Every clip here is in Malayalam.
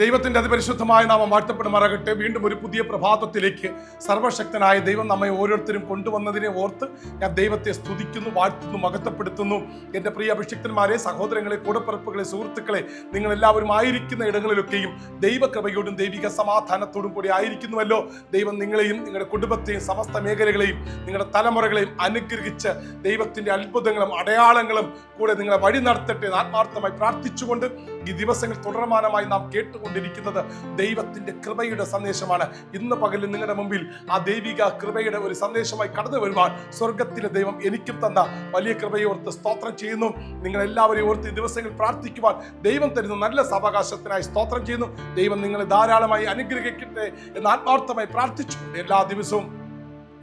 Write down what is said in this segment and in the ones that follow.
ദൈവത്തിന്റെ അതിപരിശുദ്ധമായ നാമം വാഴ്ത്തപ്പെടുമാറാകട്ടെ. വീണ്ടും ഒരു പുതിയ പ്രഭാതത്തിലേക്ക് സർവശക്തനായ ദൈവം നമ്മെ ഓരോരുത്തരും കൊണ്ടുവന്നതിനെ ഓർത്ത് ഞാൻ ദൈവത്തെ സ്തുതിക്കുന്നു വാഴ്ത്തുന്നു മഹത്വപ്പെടുത്തുന്നു. എന്റെ പ്രിയ അഭിഷിക്തന്മാരെ സഹോദരങ്ങളെ കൂടപ്പിറപ്പുകളെ സുഹൃത്തുക്കളെ നിങ്ങൾ എല്ലാവരും ആയിരിക്കുന്ന ഇടങ്ങളിലൊക്കെയും ദൈവകൃപയോടും ദൈവിക സമാധാനത്തോടും കൂടി ആയിരിക്കുന്നുവല്ലോ. ദൈവം നിങ്ങളെയും നിങ്ങളുടെ കുടുംബത്തെയും സമസ്ത മേഖലകളെയും നിങ്ങളുടെ തലമുറകളെയും അനുഗ്രഹിച്ച് ദൈവത്തിന്റെ അത്ഭുതങ്ങളും അടയാളങ്ങളും കൂടെ നിങ്ങളെ വഴി നടത്തട്ടെ ആത്മാർത്ഥമായി പ്രാർത്ഥിച്ചുകൊണ്ട് ഈ ദിവസങ്ങൾ തുടർമാനമായി നാം കേട്ടുകൊണ്ടിരിക്കുന്നത് ദൈവത്തിന്റെ കൃപയുടെ സന്ദേശമാണ്. ഇന്ന് പകലിൽ നിങ്ങളുടെ മുമ്പിൽ ആ ദൈവിക കൃപയുടെ ഒരു സന്ദേശമായി കടന്നു വരുവാൻ സ്വർഗത്തിലെ ദൈവം എനിക്കും തന്ന വലിയ കൃപയെ ഓർത്ത് സ്തോത്രം ചെയ്യുന്നു. നിങ്ങൾ എല്ലാവരെയും ഓർത്ത് ഈ ദിവസങ്ങൾ പ്രാർത്ഥിക്കുവാൻ ദൈവം തരുന്ന നല്ല സാവകാശത്തിനായി സ്തോത്രം ചെയ്യുന്നു. ദൈവം നിങ്ങളെ ധാരാളമായി അനുഗ്രഹിക്കട്ടെ എന്ന് ആത്മാർത്ഥമായി പ്രാർത്ഥിച്ചു എല്ലാ ദിവസവും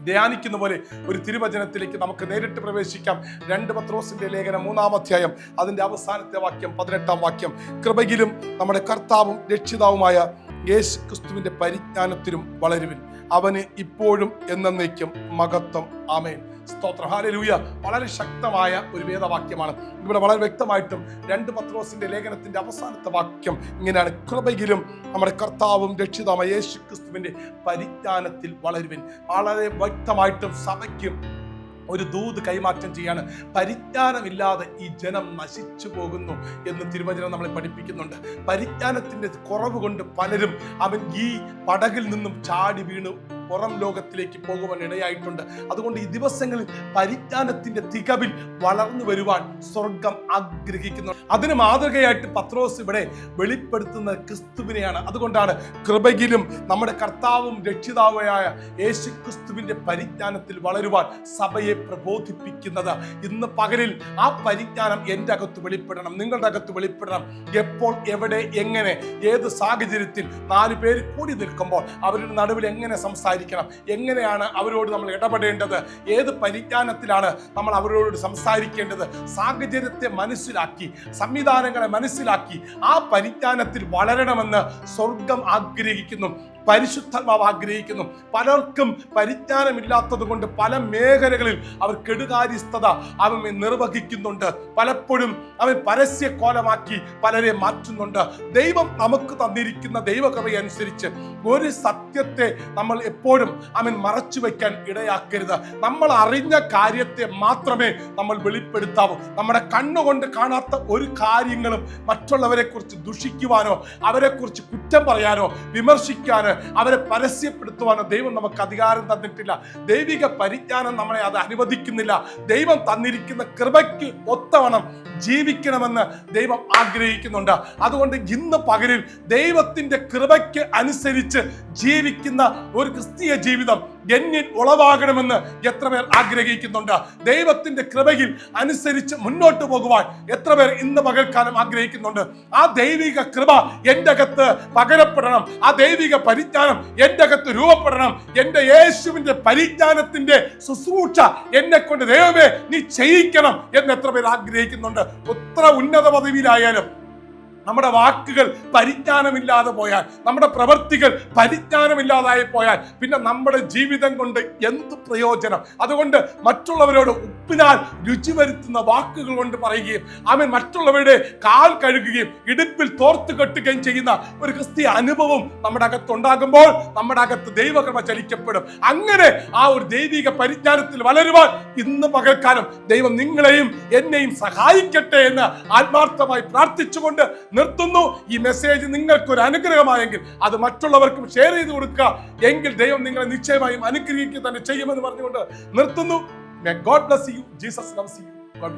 ധ്യാനിക്കുന്ന പോലെ ഒരു തിരുവചനത്തിലേക്ക് നമുക്ക് നേരിട്ട് പ്രവേശിക്കാം. രണ്ട് പത്രോസിന്റെ ലേഖനം മൂന്നാം അധ്യായം അതിന്റെ അവസാനത്തെ വാക്യം പതിനെട്ടാം വാക്യം. കൃപയിലും നമ്മുടെ കർത്താവും രക്ഷിതാവുമായ യേശു ക്രിസ്തുവിന്റെ പരിജ്ഞാനത്തിലും വളരുവിൻ. അവന് ഇപ്പോഴും എന്നേക്കും മഹത്വം. ആമേൻ. സ്തോത്രം. ഹാലലൂയ വളരെ ശക്തമായ ഒരു വേദവാക്യമാണ്. ഇവിടെ വളരെ വ്യക്തമായിട്ടും രണ്ട് പത്രോസിന്റെ ലേഖനത്തിന്റെ അവസാനത്തെ വാക്യം ഇങ്ങനെയാണ്. കൃപയിലും നമ്മുടെ കർത്താവും രക്ഷിതാവുമായ യേശു ക്രിസ്തുവിന്റെ പരിജ്ഞാനത്തിൽ വളരുവിൻ. വളരെ വ്യക്തമായിട്ടും സഭയ്ക്കും ഒരു ദൂത് കൈമാറ്റം ചെയ്യാണ്. പരിജ്ഞാനമില്ലാതെ ഈ ജനം നശിച്ചു പോകുന്നു എന്ന് തിരുവചനം നമ്മളെ പഠിപ്പിക്കുന്നുണ്ട്. പരിജ്ഞാനത്തിന്റെ കുറവ് കൊണ്ട് പലരും അവൻ ഈ പടകിൽ നിന്നും ചാടി വീണു പുറം ലോകത്തിലേക്ക് പോകുവാൻ ഇടയായിട്ടുണ്ട്. അതുകൊണ്ട് ഈ ദിവസങ്ങളിൽ പരിജ്ഞാനത്തിന്റെ തികവിൽ വളർന്നു വരുവാൻ സ്വർഗം ആഗ്രഹിക്കുന്നു. അതിന് മാതൃകയായിട്ട് പത്രോസ് ഇവിടെ വെളിപ്പെടുത്തുന്ന ക്രിസ്തുവിനെയാണ്. അതുകൊണ്ടാണ് കൃപയിലും നമ്മുടെ കർത്താവും രക്ഷിതാവായ യേശു ക്രിസ്തുവിന്റെ പരിജ്ഞാനത്തിൽ വളരുവാൻ സഭയെ പ്രബോധിപ്പിക്കുന്നത്. ഇന്ന് പകലിൽ ആ പരിജ്ഞാനം എന്റെ അകത്ത് വെളിപ്പെടണം നിങ്ങളുടെ അകത്ത് വെളിപ്പെടണം. എപ്പോൾ എവിടെ എങ്ങനെ ഏത് സാഹചര്യത്തിൽ നാല് പേര് കൂടി നിൽക്കുമ്പോൾ അവരുടെ നടുവിൽ എങ്ങനെ സംസാരിക്കണം. എങ്ങനെയാണ് അവരോട് നമ്മൾ ഇടപെടേണ്ടത്? ഏത് പരിജ്ഞാനത്തിലാണ് നമ്മൾ അവരോട് സംസാരിക്കേണ്ടത്? സാഹചര്യത്തെ മനസ്സിലാക്കി സംവിധാനങ്ങളെ മനസ്സിലാക്കി ആ പരിജ്ഞാനത്തിൽ വളരണമെന്ന് സ്വർഗം ആഗ്രഹിക്കുന്നു പരിശുദ്ധാത്മാവ് ആഗ്രഹിക്കുന്നു. പലർക്കും പരിജ്ഞാനമില്ലാത്തത് കൊണ്ട് പല മേഖലകളിൽ അവർ കെടുകാര്യസ്ഥത അവൻ നിർവഹിക്കുന്നുണ്ട്. പലപ്പോഴും അവൻ പരസ്യ കോലമാക്കി പലരെ മാറ്റുന്നുണ്ട്. ദൈവം നമുക്ക് തന്നിരിക്കുന്ന ദൈവകൃപയനുസരിച്ച് ഒരു സത്യത്തെ നമ്മൾ എപ്പോഴും അവൻ മറച്ചു വെക്കാൻ ഇടയാക്കരുത്. നമ്മൾ അറിഞ്ഞ കാര്യത്തെ മാത്രമേ നമ്മൾ വെളിപ്പെടുത്താവൂ. നമ്മുടെ കണ്ണുകൊണ്ട് കാണാത്ത ഒരു കാര്യങ്ങളും മറ്റുള്ളവരെ കുറിച്ച് ദുഷിക്കുവാനോ അവരെ കുറിച്ച് കുറ്റം പറയാനോ വിമർശിക്കാനോ അവരെ പരസ്യപ്പെടുത്തുവാനോ ദൈവം നമുക്ക് അധികാരം തന്നിട്ടില്ല. ദൈവിക പരിജ്ഞാനം നമ്മളെ അത് അനുവദിക്കുന്നില്ല. ദൈവം തന്നിരിക്കുന്ന കൃപയ്ക്ക് ഒത്തവണം ജീവിക്കണമെന്ന് ദൈവം ആഗ്രഹിക്കുന്നുണ്ട്. അതുകൊണ്ട് ഇന്ന് പകലിൽ ദൈവത്തിന്റെ കൃപയ്ക്ക് അനുസരിച്ച് ജീവിക്കുന്ന ഒരു ജീവിതം എന്നിൽ ഉളവാകണമെന്ന് എത്ര പേർ ആഗ്രഹിക്കുന്നുണ്ട്? ദൈവത്തിന്റെ കൃപയിൽ അനുസരിച്ച് മുന്നോട്ട് പോകുവാൻ എത്ര പേർ ഇന്ന് പകൽക്കാലം ആഗ്രഹിക്കുന്നുണ്ട്? ആ ദൈവിക കൃപ എന്റെ അകത്ത് പകരപ്പെടണം. ആ ദൈവിക പരിജ്ഞാനം എന്റെ അകത്ത് രൂപപ്പെടണം. എന്റെ യേശുവിന്റെ പരിജ്ഞാനത്തിന്റെ ശുശ്രൂഷ എന്നെ കൊണ്ട് ദൈവമേ നീ ചെയ്യിക്കണം എന്ന് എത്ര പേർ ആഗ്രഹിക്കുന്നുണ്ട്? എത്ര ഉന്നത പദവിയിലായാലും നമ്മുടെ വാക്കുകൾ പരിജ്ഞാനമില്ലാതെ പോയാൽ നമ്മുടെ പ്രവൃത്തികൾ പരിജ്ഞാനമില്ലാതായി പോയാൽ പിന്നെ നമ്മുടെ ജീവിതം കൊണ്ട് എന്ത് പ്രയോജനം? അതുകൊണ്ട് മറ്റുള്ളവരോട് ഉപ്പിനാൽ രുചി വരുത്തുന്ന വാക്കുകൾ കൊണ്ട് പറയുകയും അവൻ മറ്റുള്ളവരുടെ കാൽ കഴുകുകയും ഇടുപ്പിൽ തോർത്ത് കെട്ടുകയും ചെയ്യുന്ന ഒരു ക്രിസ്തീയ അനുഭവം നമ്മുടെ അകത്തുണ്ടാകുമ്പോൾ നമ്മുടെ അകത്ത് ദൈവകൃപ ചലിക്കപ്പെടും. അങ്ങനെ ആ ഒരു ദൈവിക പരിജ്ഞാനത്തിൽ വളരുവാൻ ഇന്ന് പകൽക്കാലം ദൈവം നിങ്ങളെയും എന്നെയും സഹായിക്കട്ടെ എന്ന് ആത്മാർത്ഥമായി പ്രാർത്ഥിച്ചുകൊണ്ട് നിർത്തുന്നു. ഈ മെസ്സേജ് നിങ്ങൾക്ക് ഒരു അനുഗ്രഹമായെങ്കിൽ അത് മറ്റുള്ളവർക്കും ഷെയർ ചെയ്ത് കൊടുക്കുക. എങ്കിൽ ദൈവം നിങ്ങളെ നിശ്ചയമായും അനുഗ്രഹിക്കുക തന്നെ ചെയ്യുമെന്ന് പറഞ്ഞുകൊണ്ട് നിർത്തുന്നു. God bless you Jesus loves you God